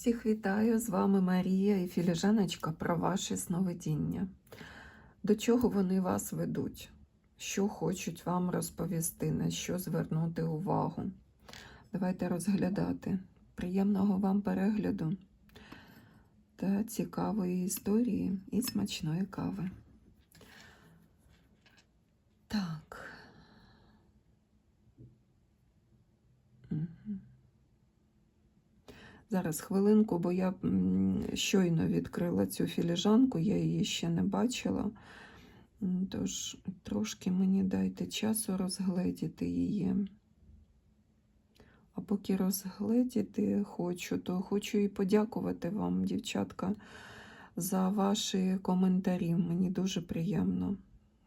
Всіх вітаю! З вами Марія і філіжаночка про ваші сновидіння. До чого вони вас ведуть? Що хочуть вам розповісти, на що звернути увагу? Давайте розглядати. Приємного вам перегляду та цікавої історії і смачної кави. Так. Мгм. Зараз хвилинку, бо я щойно відкрила цю філіжанку, я її ще не бачила. Тож трошки мені дайте часу розгледіти її. А поки розгледіти хочу, то хочу і подякувати вам, дівчатка, за ваші коментарі. Мені дуже приємно.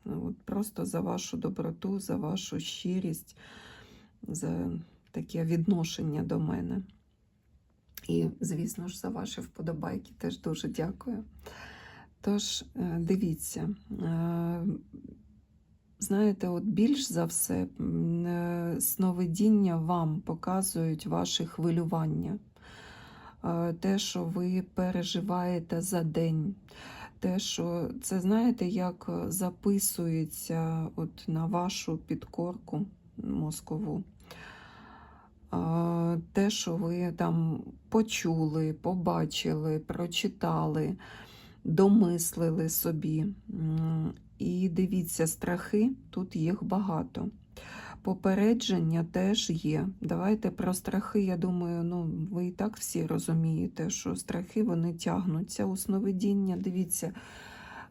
От просто за вашу доброту, за вашу щирість, за таке відношення до мене. І, звісно ж, за ваші вподобайки теж дуже дякую. Тож, е, дивіться, е, знаєте, от більш за все, е, сновидіння вам показують ваші хвилювання, те, що ви переживаєте за день. Те, що це знаєте, як записується от на вашу підкорку мозкову. Те, що ви там почули, побачили, прочитали, домислили собі. І дивіться, страхи, тут їх багато. Попередження теж є. Давайте про страхи, я думаю, ну, ви і так всі розумієте, що страхи вони тягнуться у сновидіння. Дивіться,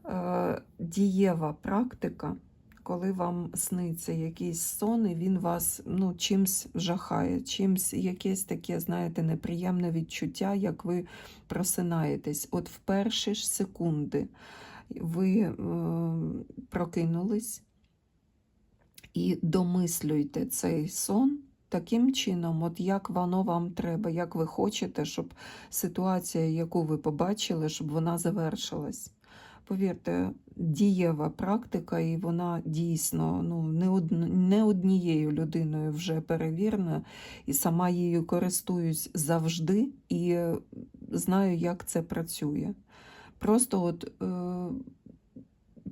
е, дієва практика, коли вам сниться якийсь сон, і він вас ну, чимсь жахає, чимсь якесь таке, знаєте, неприємне відчуття, як ви просинаєтесь. От в перші ж секунди ви е, прокинулись і домислюйте цей сон. Таким чином, от як воно вам треба, як ви хочете, щоб ситуація, яку ви побачили, щоб вона завершилась. Повірте, дієва практика, і вона дійсно ну, не, од... не однією людиною вже перевірена, і сама її користуюсь завжди і е, знаю, як це працює. Просто от. Е...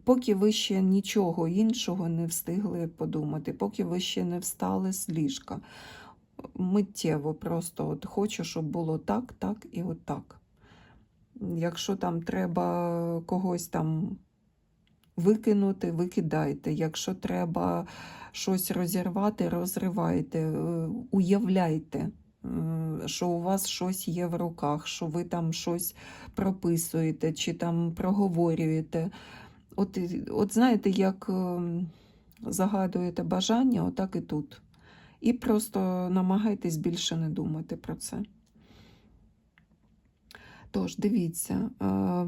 Поки ви ще нічого іншого не встигли подумати, поки ви ще не встали з ліжка. Миттєво просто от хочу, щоб було так, так і отак. Якщо там треба когось там викинути, викидайте. Якщо треба щось розірвати, розривайте, Е, уявляйте, е, що у вас щось є в руках, що ви там щось прописуєте чи там проговорюєте. От, от знаєте, як загадуєте бажання, отак і тут. І просто намагайтесь більше не думати про це. Тож, дивіться, е,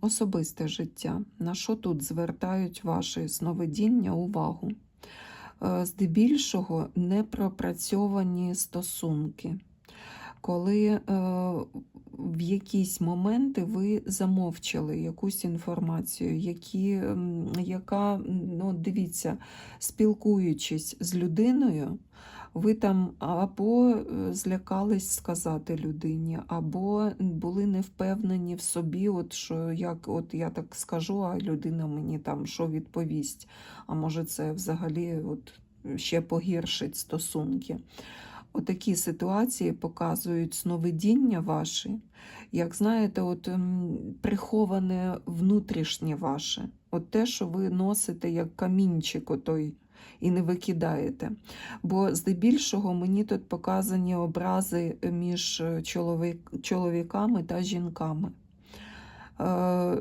особисте життя. На що тут звертають ваші сновидіння увагу? Е, Здебільшого непропрацьовані стосунки. Коли е, в якісь моменти ви замовчали якусь інформацію, які, яка, ну, дивіться, спілкуючись з людиною, ви там або е, злякались сказати людині, або були не впевнені в собі, от що як от я так скажу, а людина мені там що відповість. А може, це взагалі от ще погіршить стосунки. Отакі ситуації показують сновидіння ваші, як знаєте, от ем, приховане внутрішнє ваше, от те, що ви носите як камінчик отой і не викидаєте. Бо здебільшого мені тут показані образи між е, чоловіками та жінками. Е,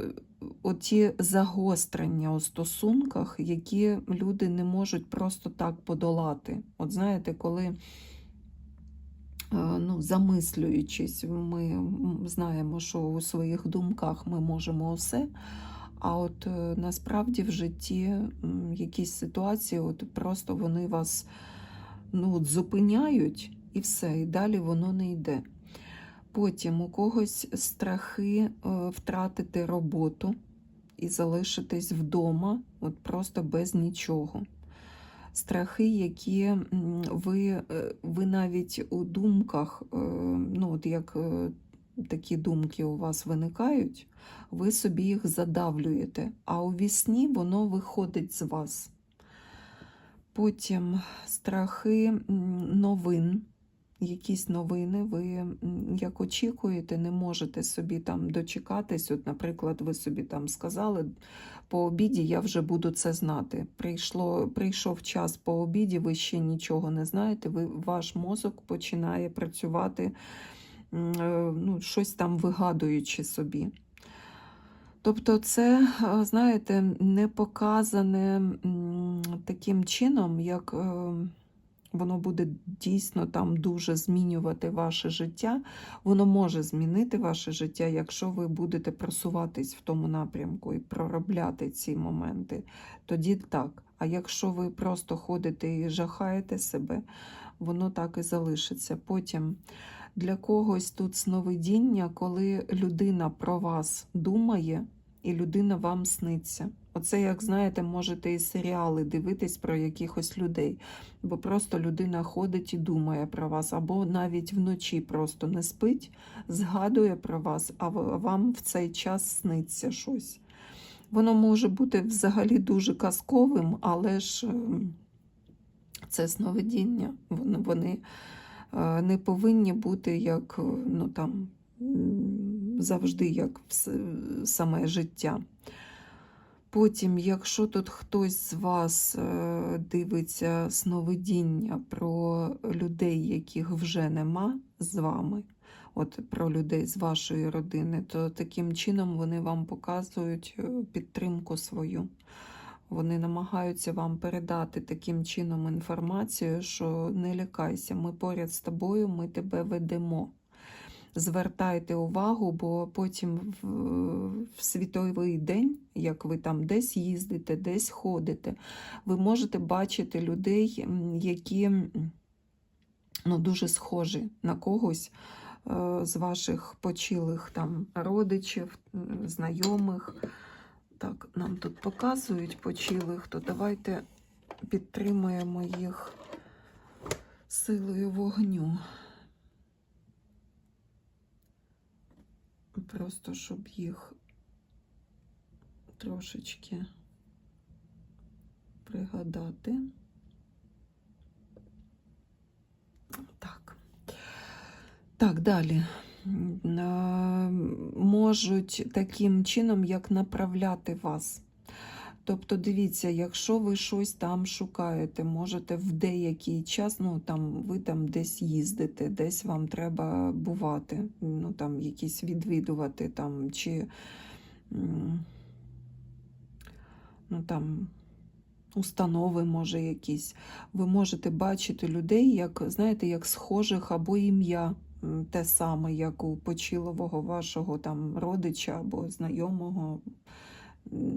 оті загострення у стосунках, які люди не можуть просто так подолати. От знаєте, коли е, ну, замислюючись, ми знаємо, що у своїх думках ми можемо усе. А от е, насправді в житті якісь ситуації, от просто вони вас ну, от зупиняють і все, і далі воно не йде. Потім у когось страхи е, втратити роботу і залишитись вдома, от просто без нічого. страхи, які ви, е, ви навіть у думках, ну от як такі думки у вас виникають, ви собі їх задавлюєте, а у вісні воно виходить з вас. Потім страхи новин, якісь новини, ви як очікуєте, не можете собі там дочекатись. От, наприклад, ви собі там сказали, по обіді я вже буду це знати. Прийшло, прийшов час по обіді, ви ще нічого не знаєте, ви, ваш мозок починає працювати, ну, щось там вигадуючи собі. Тобто, це, е, знаєте, не показане таким чином, як е, воно буде дійсно там дуже змінювати ваше життя. Воно може змінити ваше життя, якщо ви будете просуватись в тому напрямку і проробляти ці моменти. Тоді так. А якщо ви просто ходите і жахаєте себе, воно так і залишиться. Потім для когось тут сновидіння, коли людина про вас думає, і людина вам сниться. Оце, як знаєте, можете і серіали дивитись про якихось людей, бо просто людина ходить і думає про вас, або навіть вночі просто не спить, згадує про вас, а вам в цей час сниться щось. Воно може бути взагалі дуже казковим, але ж ем, це сновидіння. Вони, не повинні бути як е, ну, там, завжди як саме життя. Потім, якщо тут хтось з вас е, дивиться сновидіння про людей, яких вже нема з вами, от про людей з вашої родини, то таким чином вони вам показують е, підтримку свою. Вони намагаються вам передати таким чином інформацію, що не лякайся, ми поряд з тобою, ми тебе ведемо. Звертайте увагу, бо потім в, в світовий день, як ви там десь їздите, десь ходите, ви можете бачити людей, які ну, дуже схожі на когось е, з ваших почилих там родичів, знайомих. Так, нам тут показують почилих, то давайте підтримаємо їх силою вогню. Просто щоб їх трошечки пригадати. Так. Так, далі. Е, Можуть таким чином, як направляти вас. Тобто, дивіться, якщо ви щось там шукаєте, можете в деякий час, ну там ви там десь їздите, десь вам треба бувати, ну там якісь відвідувати там, чи ну там установи, може, якісь. Ви можете бачити людей, як, знаєте, як схожих або ім'я те саме, як у почілового вашого там родича або знайомого,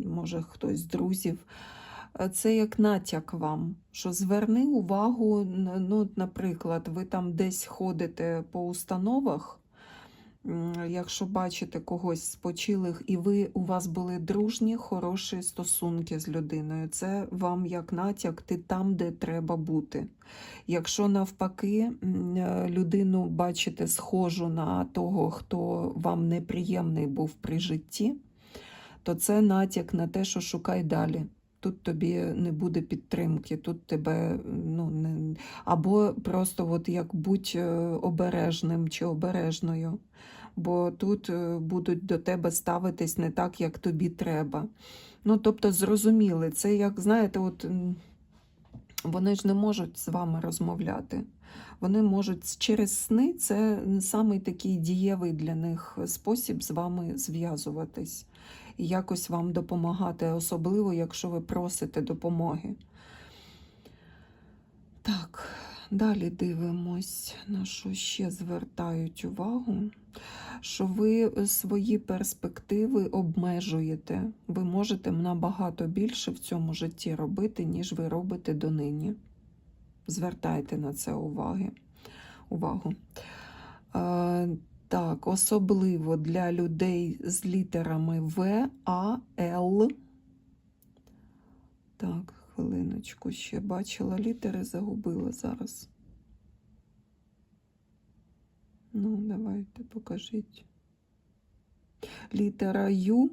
може хтось з друзів. Е, Це як натяк вам, що зверни увагу, ну, наприклад, ви там десь ходите по установах, якщо бачите когось з почилих, і ви у вас були дружні, хороші стосунки з людиною, це вам як натяк, ти там, де треба бути. Якщо навпаки е, людину бачите схожу на того, хто вам неприємний був при житті, то це натяк на те, що шукай далі. Тут тобі не буде підтримки, тут тебе ну не або просто от як будь е, обережним чи обережною, бо тут е, будуть до тебе ставитись не так, як тобі треба. Ну, тобто, зрозуміли, це як знаєте, от вони ж не можуть з вами розмовляти. Вони можуть через сни, це самий такий дієвий для них спосіб з вами зв'язуватись і якось вам допомагати, особливо, якщо ви просите допомоги. Так, далі дивимось, на що ще звертають увагу, що ви свої перспективи обмежуєте. Ви можете набагато більше в цьому житті робити, ніж ви робите донині. Звертайте на це уваги. увагу. Е, так, особливо для людей з літерами В, А, Л. Так, Хвилиночку ще бачила літери, загубила зараз. Ну, давайте покажіть. Літера Ю.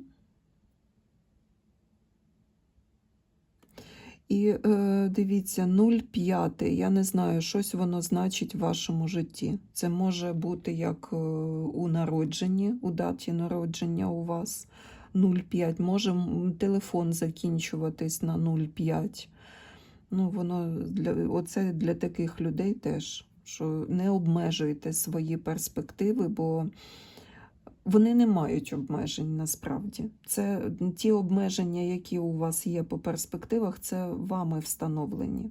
І е, дивіться, 0,5. Я не знаю, щось воно значить в вашому житті. Це може бути як е, у народженні, у даті народження у вас 0,5. Може телефон закінчуватись на 0,5. Ну, воно для, оце для таких людей теж, що не обмежуйте свої перспективи, бо вони не мають обмежень насправді. Це ті обмеження, які у вас є по перспективах, це вами встановлені.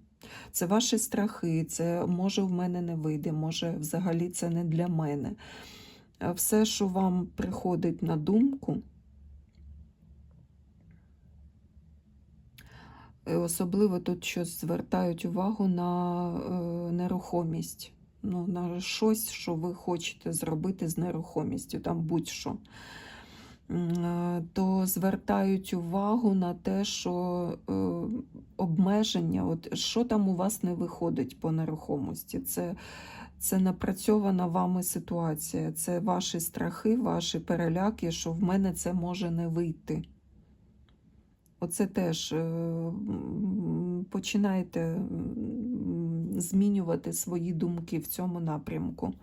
Це ваші страхи, це може в мене не вийде, може взагалі це не для мене. Все, що вам приходить на думку, особливо тут щось звертають увагу на е, нерухомість ну, на щось, що ви хочете зробити з нерухомістю, там будь-що, е, то звертають увагу на те, що е, обмеження, от що там у вас не виходить по нерухомості. Це, це напрацьована вами ситуація, це ваші страхи, ваші переляки, що в мене це може не вийти. Оце теж е, починайте змінювати свої думки в цьому напрямку.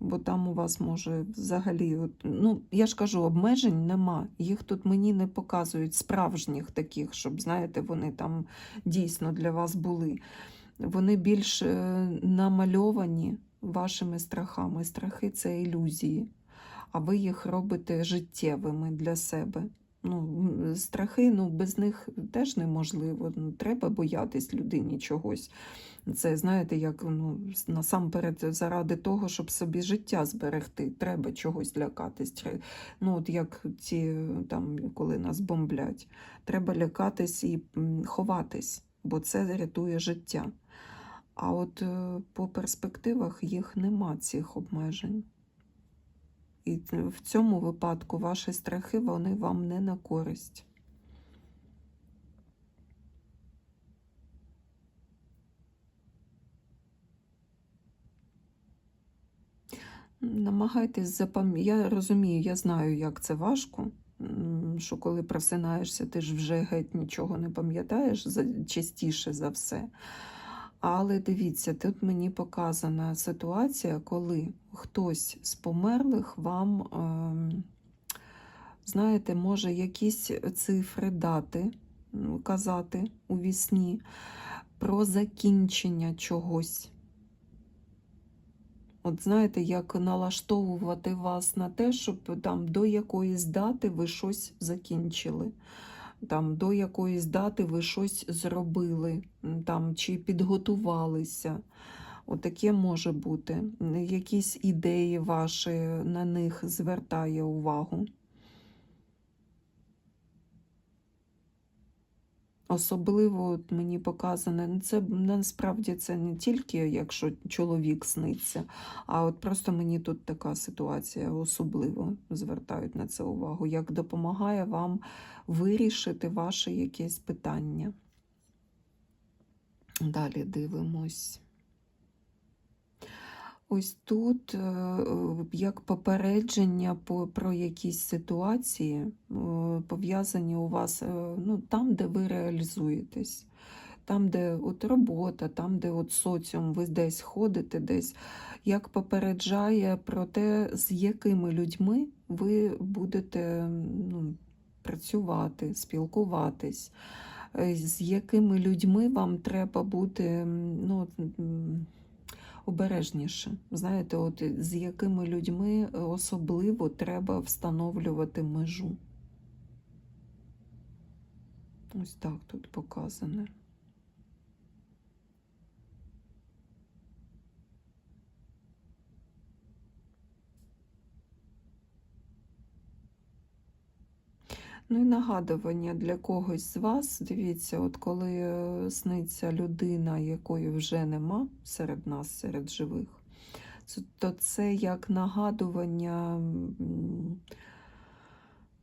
Бо там у вас може взагалі, ну я ж кажу, обмежень нема. Їх тут мені не показують справжніх таких, щоб, знаєте, вони там дійсно для вас були. Вони більш е, намальовані вашими страхами. Страхи це ілюзії, а ви їх робите життєвими для себе. Ну, страхи, ну, без них теж неможливо. Ну, треба боятись людині чогось. Це, знаєте, як ну, насамперед заради того, щоб собі життя зберегти, треба чогось лякатись. Ну, от як ці, там, коли нас бомблять, треба лякатись і ховатись, бо це рятує життя. А от е, по перспективах їх нема цих обмежень. І в цьому випадку ваші страхи вони вам не на користь. Намагайтесь запам'ятати. Я розумію, я знаю, як це важко. Що коли просинаєшся, ти ж вже геть нічого не пам'ятаєш частіше за все. Але дивіться, тут мені показана ситуація, коли хтось з померлих вам, ем, знаєте, може якісь цифри дати, казати у вісні про закінчення чогось. От знаєте, як налаштовувати вас на те, щоб там до якоїсь дати ви щось закінчили, там до якоїсь дати ви щось зробили, там чи підготувалися. Отаке може бути. Якісь ідеї ваші на них звертає увагу. Особливо мені показане, ну, це насправді це не тільки якщо чоловік сниться, а от просто мені тут така ситуація особливо звертають на це увагу, як допомагає вам вирішити ваше якесь питання. Далі дивимось. Ось тут, е, як попередження про якісь ситуації, е, пов'язані у вас е, ну, там, де ви реалізуєтесь, там, де от робота, там, де от соціум, ви десь ходите, десь, як попереджає про те, з якими людьми ви будете ну, працювати, спілкуватись, з якими людьми вам треба бути. ну, обережніше. Знаєте, от з якими людьми е, особливо треба встановлювати межу. Ось так тут показане. Ну і нагадування для когось з вас. Дивіться, от коли е, сниться людина, якої вже нема серед нас, серед живих, то це як нагадування,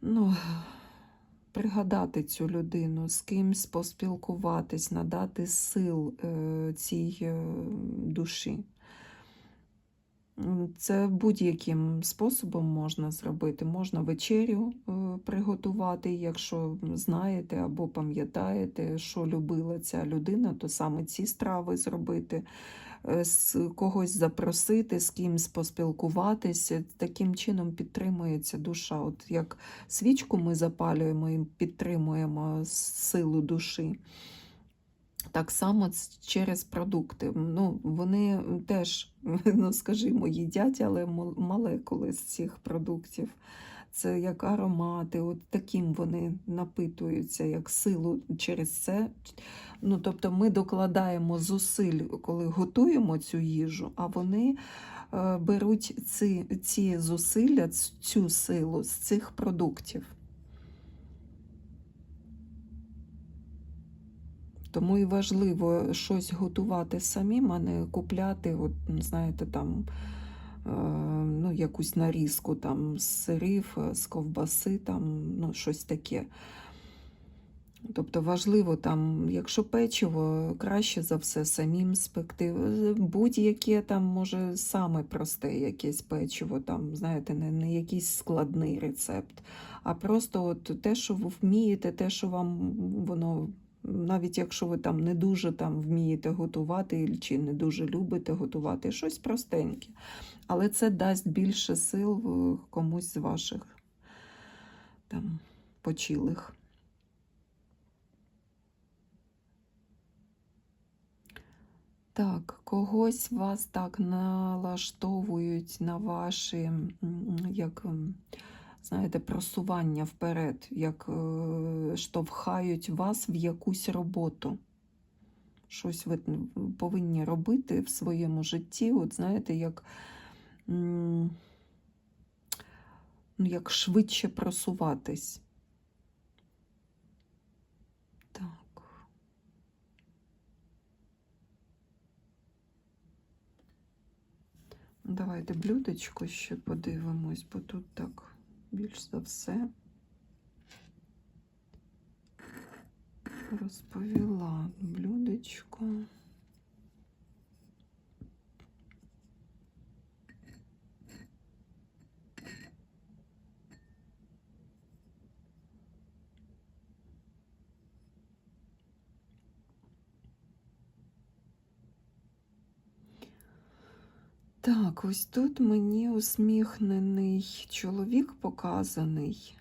ну, пригадати цю людину, з кимсь поспілкуватись, надати сил е, цій е, душі. Це будь-яким способом можна зробити. Можна вечерю е, приготувати, якщо знаєте або пам'ятаєте, що любила ця людина, то саме ці страви зробити, е, з когось запросити, з кимсь поспілкуватися. Таким чином підтримується душа. От як свічку ми запалюємо і підтримуємо силу душі. Так само через продукти. Ну, вони теж, ну скажімо, їдять, але мал- молекули з цих продуктів. Це як аромати, от таким вони напитуються, як силу через це. Ну, тобто ми докладаємо зусиль, коли готуємо цю їжу, а вони е, беруть ці, ці зусилля, цю силу з цих продуктів. Тому і важливо щось готувати самим, а не купляти, от, знаєте, там е, ну, якусь нарізку там, з сирів, е, з ковбаси, там, ну, щось таке. Тобто важливо там, якщо печиво, краще за все самим спекти. Будь-яке там, може, саме просте якесь печиво, там, знаєте, не, не якийсь складний рецепт, а просто от те, що ви вмієте, те, що вам воно навіть якщо ви там не дуже там вмієте готувати чи не дуже любите готувати, щось простеньке. Але це дасть більше сил комусь з ваших там почилих. Так, когось вас так налаштовують на ваші, як, знаєте, просування вперед, як е, штовхають вас в якусь роботу. Щось ви повинні робити в своєму житті, от знаєте, як, ну, як швидше просуватись. Так. Давайте блюдечко ще подивимось, бо тут так більш за все розповіла блюдечко. Так, ось тут мені усміхнений чоловік показаний.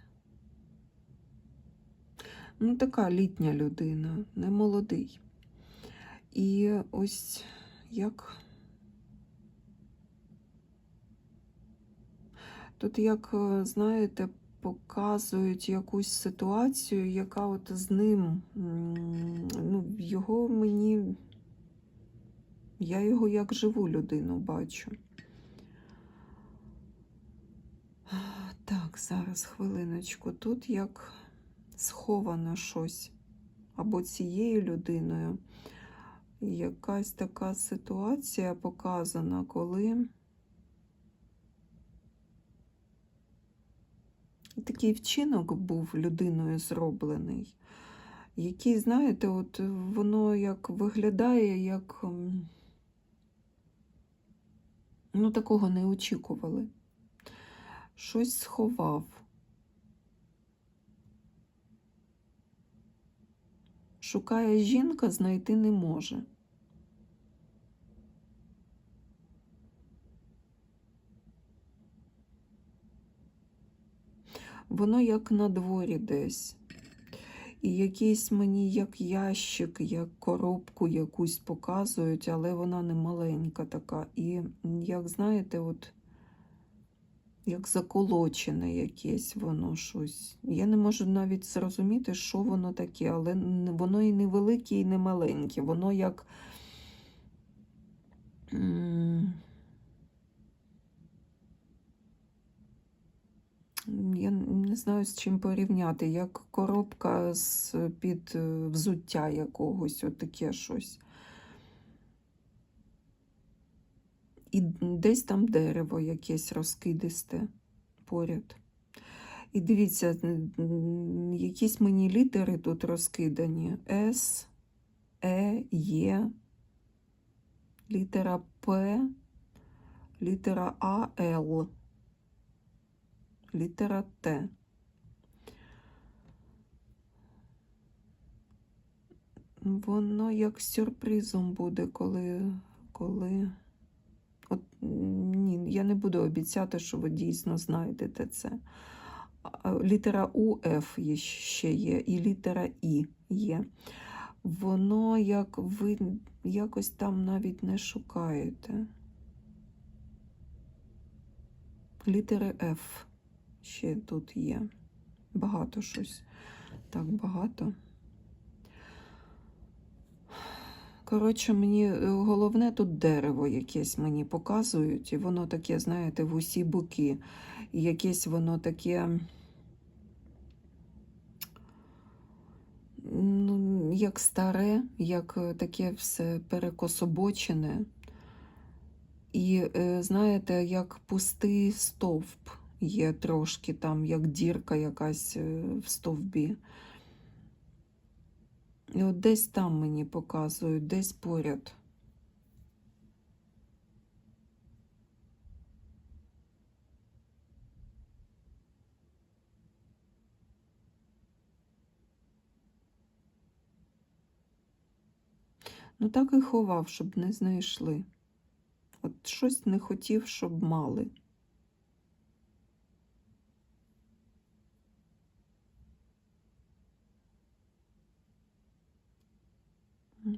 Ну, така літня людина, не молодий. І ось як. Тут, як, е, знаєте, показують якусь ситуацію, яка от з ним, ну, його мені. Я його як живу людину бачу. Так, зараз хвилиночку. Тут як сховано щось або цією людиною. Якась така ситуація показана, коли такий вчинок був людиною зроблений, який, знаєте, от воно як виглядає, як. Ну, такого не очікували. Щось сховав. Шукає жінка, знайти не може. Воно як на дворі десь. І якийсь мені як ящик, як коробку якусь показують, але вона не маленька така. І як знаєте, от як заколочене якесь воно щось. Я не можу навіть зрозуміти, що воно таке, але воно і не велике, і не маленьке. Воно як. Я не знаю, з чим порівняти, як коробка з під е, взуття якогось, от таке щось. І десь там дерево якесь розкидисте поряд. І дивіться, якісь мені літери тут розкидані. С, Е, Є, літера П, літера А, Л, літера Т. Воно як сюрпризом буде, коли. коли... От, ні, я не буду обіцяти, що ви дійсно знайдете це. Літера У, Ф є, ще є, і літера І є. Воно як ви якось там навіть не шукаєте. Літери Ф ще тут є. Багато щось. Так багато. Коротше, мені е, головне тут дерево якесь мені показують, і воно таке, знаєте, в усі боки. І якесь воно таке, ну, як старе, як е, таке все перекособочене. І, е, знаєте, як пустий стовп є трошки там, як дірка якась в стовбі. І от десь там мені показують, десь поряд. Ну так і ховав, щоб не знайшли. От щось не хотів, щоб мали.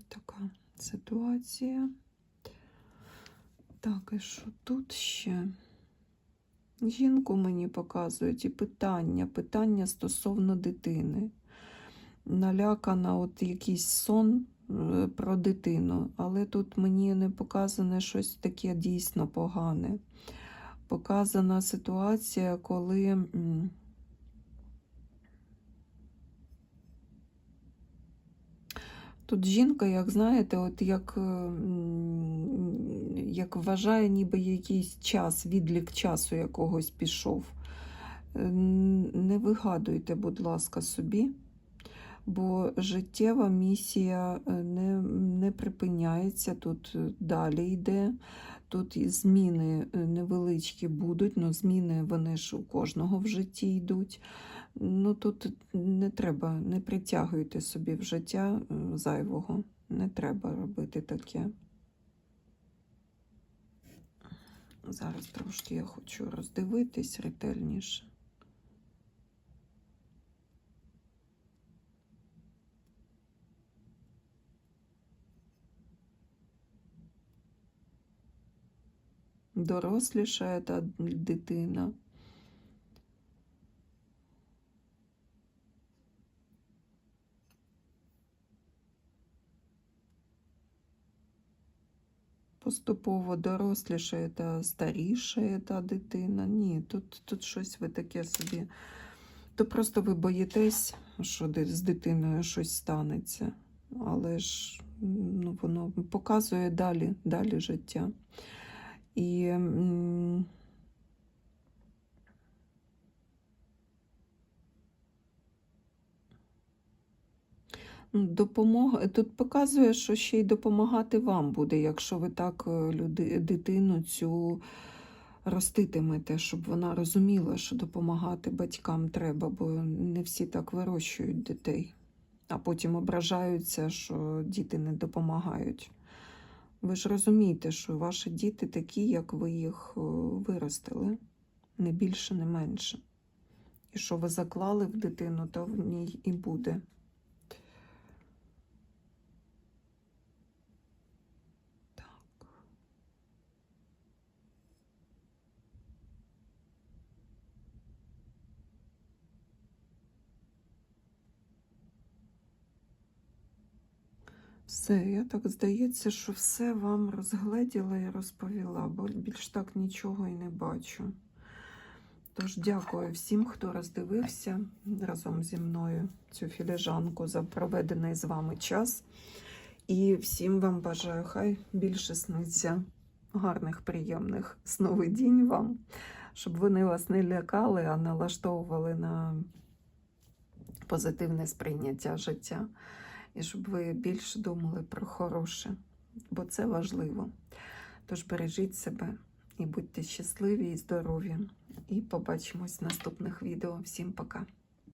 Така ситуація. Так, і що тут ще? Жінку мені показують і питання, питання стосовно дитини. Налякана, от якийсь сон е, про дитину, але тут мені не показане щось таке дійсно погане. Показана ситуація, коли. Тут жінка, як знаєте, от як, як вважає, ніби якийсь час, відлік часу якогось пішов. Е, Не вигадуйте, будь ласка, собі, бо життєва місія е, не, не припиняється, тут е, далі йде. Тут зміни невеличкі будуть, але зміни вони ж у кожного в житті йдуть. Ну тут не треба, не притягуйте собі в життя зайвого. Не треба робити таке. Зараз трошки я хочу роздивитись ретельніше. Дорослішає та дитина. Поступово дорослішає та старішає та дитина. Ні, тут, тут щось ви таке собі. То просто ви боїтесь, що з дитиною щось станеться. Але ж ну, воно показує далі, далі життя. І допомога тут показує, що ще й допомагати вам буде, якщо ви так е, люди, дитину цю роститимете, щоб вона розуміла, що допомагати батькам треба, бо не всі так вирощують дітей, а потім ображаються, що діти не допомагають. Ви ж розумієте, що ваші діти такі, як ви їх е, виростили, не більше, не менше. І що ви заклали в дитину, то в ній і буде. Все, я так здається, що все вам розгледіла і розповіла, бо більш так нічого і не бачу. Тож дякую всім, хто роздивився разом зі мною цю філіжанку за проведений з вами час. І всім вам бажаю, хай більше сниться гарних, приємних сновидінь вам. щоб вони вас не лякали, а налаштовували на позитивне сприйняття життя. І щоб ви більше думали про хороше, бо це важливо. Тож бережіть себе і будьте щасливі і здорові. І побачимось в наступних відео. Всім пока!